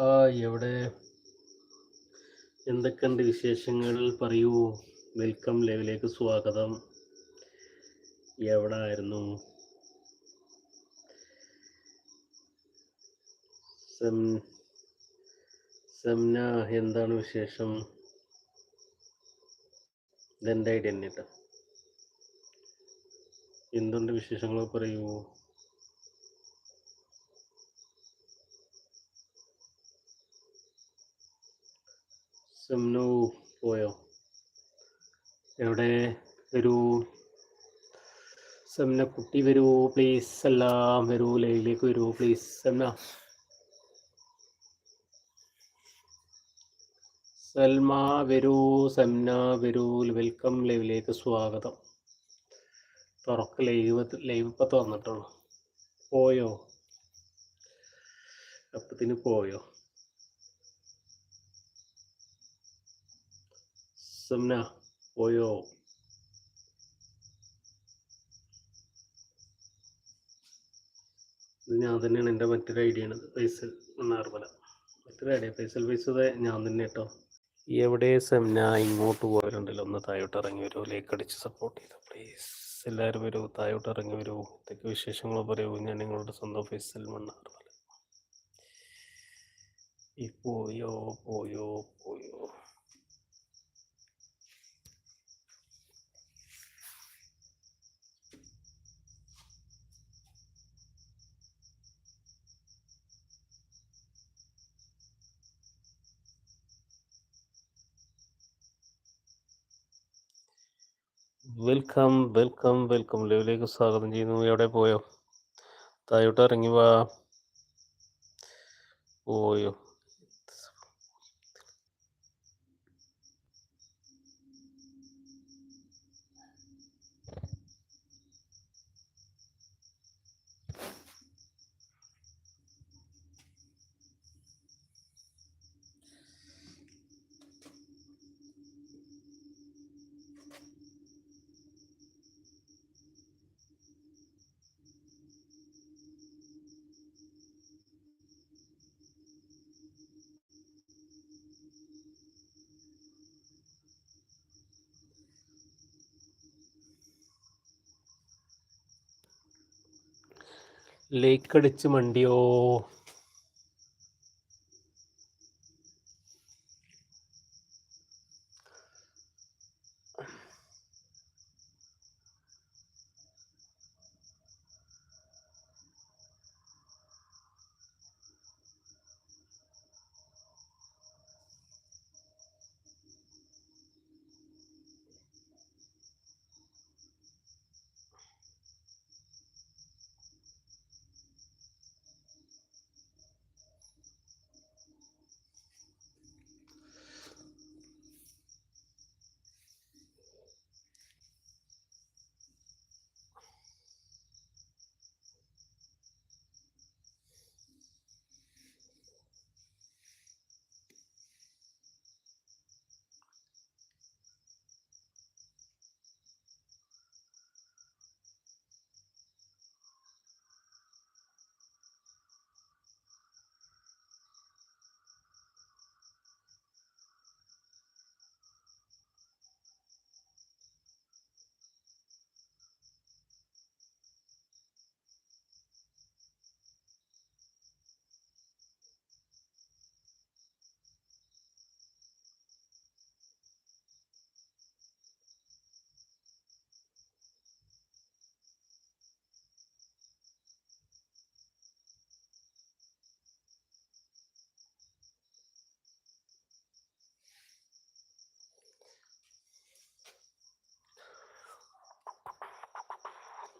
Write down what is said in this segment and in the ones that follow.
ആ എവിടെ? എന്തൊക്കെയുണ്ട് വിശേഷങ്ങൾ? പറയൂ. വെൽക്കം ലൈവിലേക്ക് സ്വാഗതം. എവിടെ ആയിരുന്നു സംന എന്താണ് വിശേഷം? ഇതെന്റെ ഐഡിയ എന്തുണ്ട് വിശേഷങ്ങൾ പറയൂ. സംനു പോയോ? എവിടെ വരൂ? സമന കുട്ടി വരൂ പ്ലീസ് എല്ലാം വരൂ ലൈവിലേക്ക് വരൂ പ്ലീസ് സമന. സൽമ വരൂ സംന വരൂ. വെൽക്കം ലൈവിലേക്ക് സ്വാഗതം. തുറക്ക് ലൈവ് ലൈവ് ഇപ്പം തുറന്നിട്ടുള്ളൂ പോയോ? അപ്പത്തിന് പോയോ? സംന പോയോ ഇത് ഞാൻ തന്നെയാണ് എന്റെ മറ്റൊരു ഐഡിയ ആണ്. ഫൈസൽ മണ്ണാർമല മറ്റൊരു ഐഡിയ ഫൈസൽ ഫൈസത് ഞാൻ തന്നെ കേട്ടോ എവിടെ സെമിന ഇങ്ങോട്ട് പോയവരുണ്ടല്ലോ. ഒന്ന് താഴോട്ട് ഇറങ്ങി വരൂ. ലേക്ക് അടിച്ച് സപ്പോർട്ട് ചെയ്തു പ്ലീസ് എല്ലാവരും വരൂ. താഴോട്ട് ഇറങ്ങി വരൂ. ഇതൊക്കെ വിശേഷങ്ങൾ പറയൂ. ഞാൻ നിങ്ങളുടെ സ്വന്തം ഫൈസൽ മണ്ണാർമല ഈ പോയോ പോയോ പോയോ. വെൽക്കം വെൽക്കം വെൽക്കം ലൈവിലേക്ക് സ്വാഗതം ചെയ്യുന്നു. എവിടെ പോയോ? തായോട്ട് ഇറങ്ങി വാ. പോയോ? ലേക്ക് അടിച്ച് മണ്ടിയോ?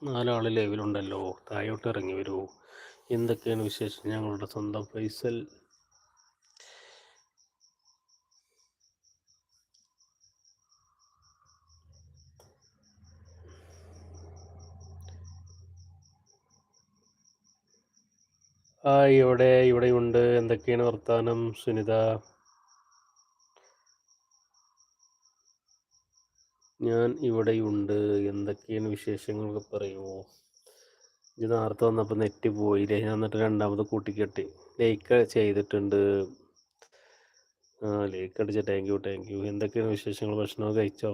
നാലാൾ ലൈവിലുണ്ടല്ലോ. താഴോട്ട് ഇറങ്ങി വരൂ. എന്തൊക്കെയാണ് വിശേഷം ഞങ്ങളുടെ സ്വന്തം ഫൈസൽ? ആ ഇവിടെ ഇവിടെയുണ്ട്. എന്തൊക്കെയാണ് വർത്താനം സുനിത? ഞാൻ ഇവിടെയുണ്ട്. എന്തൊക്കെയാണ് വിശേഷങ്ങളൊക്കെ പറയുമോ? ഇത് നേരത്തെ വന്നപ്പോൾ നെറ്റ് പോയില്ലേ? ഞാൻ എന്നിട്ട് രണ്ടാമത് കൂട്ടിക്കെട്ടി. ലേക്ക് ചെയ്തിട്ടുണ്ട്. ആ ലൈക്ക് അടിച്ച. താങ്ക് യു താങ്ക് യു എന്തൊക്കെയാണ് വിശേഷങ്ങൾ? ഭക്ഷണമൊക്കെ കഴിച്ചോ?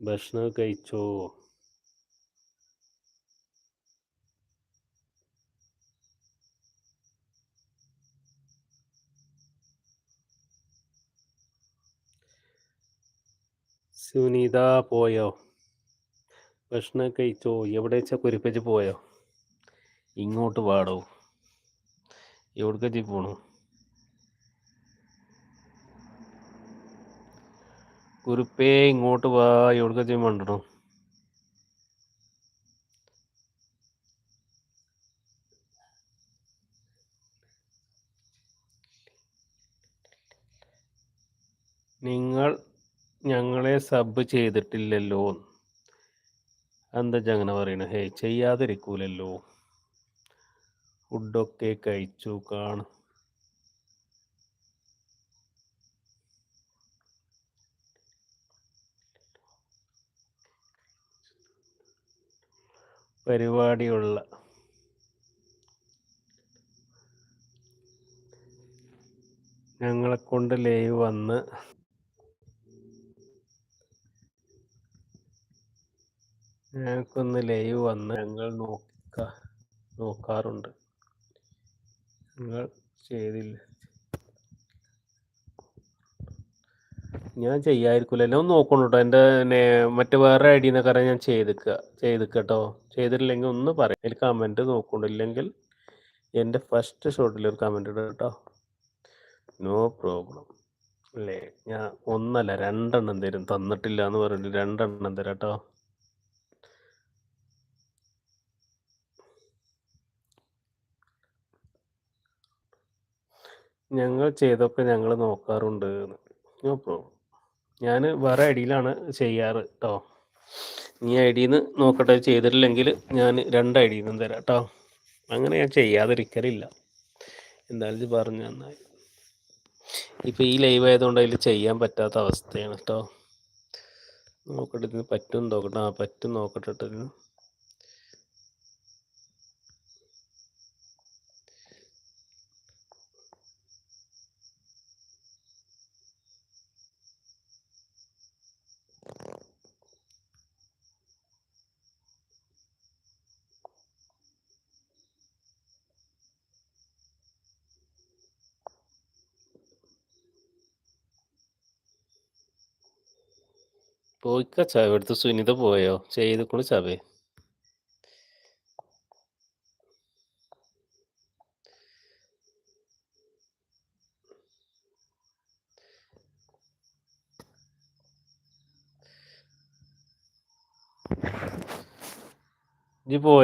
ഭക്ഷണമൊക്കെ കഴിച്ചോ? സുനീത പോയോ? ഭക്ഷണം കഴിച്ചോ? എവിടെ വെച്ചാൽ കുരിപ്പച്ച് പോയോ? ഇങ്ങോട്ട് പാടോ എവിടേക്ക് പോണു? കുറിപ്പേ ഇങ്ങോട്ട് വാ. എവിടേക്ക് മണ്ടണോ? നിങ്ങൾ ഞങ്ങളെ സബ് ചെയ്തിട്ടില്ലല്ലോ. എന്താ അങ്ങനെ പറയണ? ഹേ ചെയ്യാതിരിക്കൂലല്ലോ. ഫുഡൊക്കെ കഴിച്ചു കാണും. പരിപാടിയുള്ള ഞങ്ങളെ കൊണ്ട് ലൈവ് വന്ന് ഞങ്ങൾക്കൊന്ന് ലൈവ് വന്ന് ഞങ്ങൾ നോക്ക നോക്കാറുണ്ട്. നിങ്ങൾ ചെയ്തില്ല. ഞാൻ ചെയ്യായിരിക്കില്ല എന്നെ ഒന്ന് നോക്കണം കേട്ടോ എന്റെ മറ്റേ വേറെ ഐ ഡിന്നൊക്കെ അറിയാൻ ഞാൻ ചെയ്തിക്കുക ചെയ്തിക്കുക കേട്ടോ ചെയ്തിട്ടില്ലെങ്കിൽ ഒന്ന് പറയാം അതിൽ കമന്റ് നോക്കണ്ടില്ലെങ്കിൽ എന്റെ ഫസ്റ്റ് ഷോട്ടിൽ ഒരു കമന്റ് ഇടാം കേട്ടോ. നോ പ്രോബ്ലം അല്ലേ? ഞാൻ ഒന്നല്ല രണ്ടെണ്ണം തരും. തന്നിട്ടില്ല എന്ന് പറഞ്ഞിട്ട് രണ്ടെണ്ണം തരാം കേട്ടോ. ഞങ്ങൾ ചെയ്തൊക്കെ ഞങ്ങൾ നോക്കാറുണ്ട്. No problem. ഞാൻ വേറെ ഐഡിയിലാണ് ചെയ്യാറ് കേട്ടോ നീ ഐ ഡിയിൽ നിന്ന് നോക്കട്ടെ ചെയ്തിട്ടില്ലെങ്കിൽ ഞാൻ രണ്ട് ഐ ഡിയിൽ നിന്നും തരാം കേട്ടോ അങ്ങനെ ഞാൻ ചെയ്യാതിരിക്കലില്ല. എന്തായാലും ഇത് പറഞ്ഞു നന്നായി ഇപ്പം ഈ ലൈവ് ആയതുകൊണ്ട് അതിൽ ചെയ്യാൻ പറ്റാത്ത അവസ്ഥയാണ് കേട്ടോ നോക്കട്ടെ ഇതിന് പറ്റും നോക്കട്ടെ. ആ പറ്റും നോക്കട്ടെ ട്ടോ പോയിക്ക ചാവ എടുത്ത് സുനിത പോയോ ചെയ്തുകൊണ്ട് ചാവേ ഇജ്ജ് പോയോ